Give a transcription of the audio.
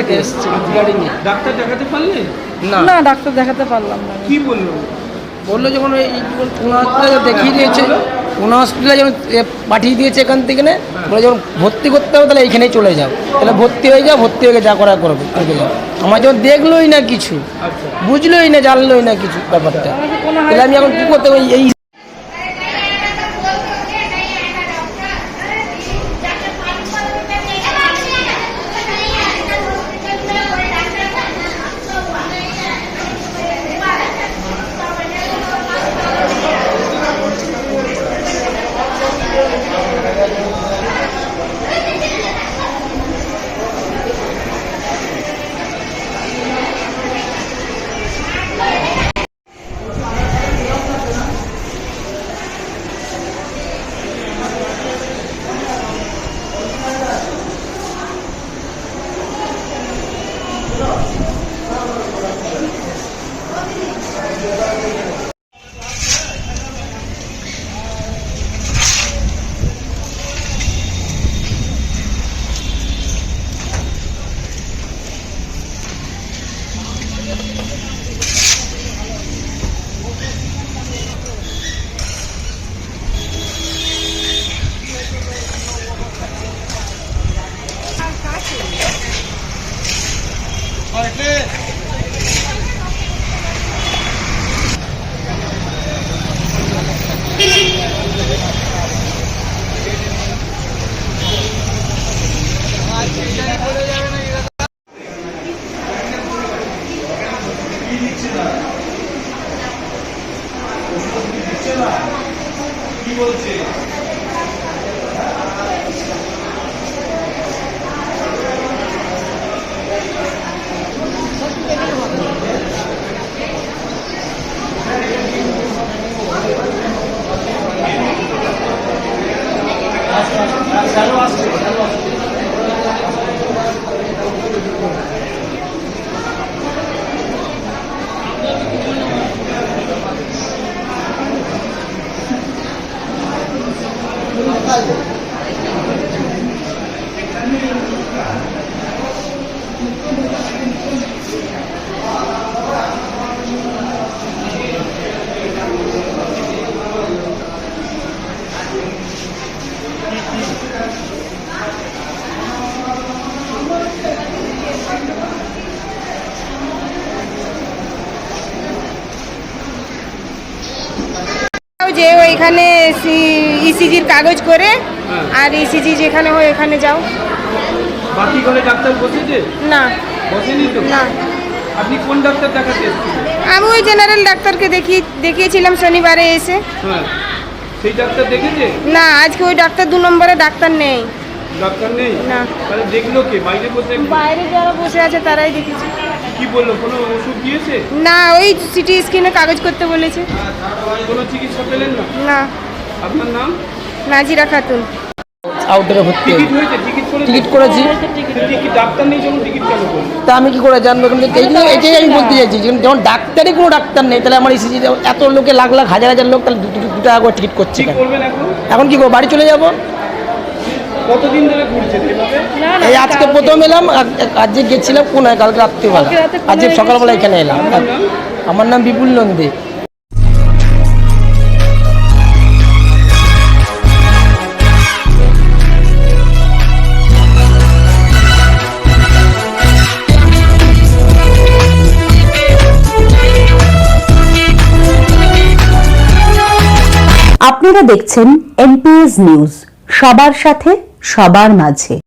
থেকে এসেছি গাড়ি নিয়ে। ডাক্তার দেখাতে পারলেন না। না ডাক্তার দেখাতে পারলাম না। কি বলল? বলল যখন এই কোন হসপিটালে দেখিয়ে দিয়েছে কোন হসপিটালে যখন পাঠিয়ে দিয়েছে এখান থেকে নে, বলে যখন ভর্তি করতে হবে তাহলে এইখানেই চলে যাও। তাহলে ভর্তি হয়ে যাও ভর্তি হয়ে যা করা করবে করবে যাও। আমার যখন দেখলোই না কিছু আচ্ছা। বুঝলোই না জানলোই না কিছু ব্যাপারটা। তাহলে আমি এখন কী করতে হবে এই যে ওইখানে ইসিজির কাগজ করে হ্যাঁ। আর ইসিজি যেখানে হয় এখানে যাও। বাকি ঘরে ডাক্তার বসেছে? না। বসেনি তো? না। আপনি কোন ডাক্তার দেখাতে আমি ওই জেনারেল ডাক্তারকে দেখি দেখিয়েছিলাম শনিবারে এসে। হ্যাঁ। সেই ডাক্তার দেখেছে? না আজকে ওই ডাক্তার দু নম্বরে ডাক্তার নেই। ডাক্তার নেই? না। তাহলে দেখল কে? বাইরে বসে বাইরে যারা বসে আছে তারাই দেখেছে। কি বলল? কোনো ওষুধ দিয়েছে? না ওই সিটি স্ক্যানে কাগজ করতে বলেছে। কোনো চিকিৎসা পেলেন না? না। আপনার নাম? নাজিরা খাতুন। আউটডোরে ভর্তি টিকিট করেছি। টিকিট ডাক্তার নেই যখন টিকিট কেন করলেন? তা আমি কি করে জানব? এটাই আমি বলতে চাইছি যেমন- যেমন ডাক্তারই কোনো ডাক্তার নেই তাহলে আমার ইসিজি এত লোকে লাখ লাখ হাজার হাজার লোক তাহলে দু দু- দু টাকা করে টিকিট করছে এখন কি করব? বাড়ি চলে যাব? কতদিন ধরে ঘুরছেন এভাবে? এই আজকে প্রথম এলাম আজ- আজকে গেছিলাম কোন কালকে রাত্রিবেলা। আজকে সকালবেলা এখানে এলাম। আমার নাম বিপুল নন্দী। আপনারা দেখছেন এনপিএস নিউজ। সবার সাথে সবার মাঝে।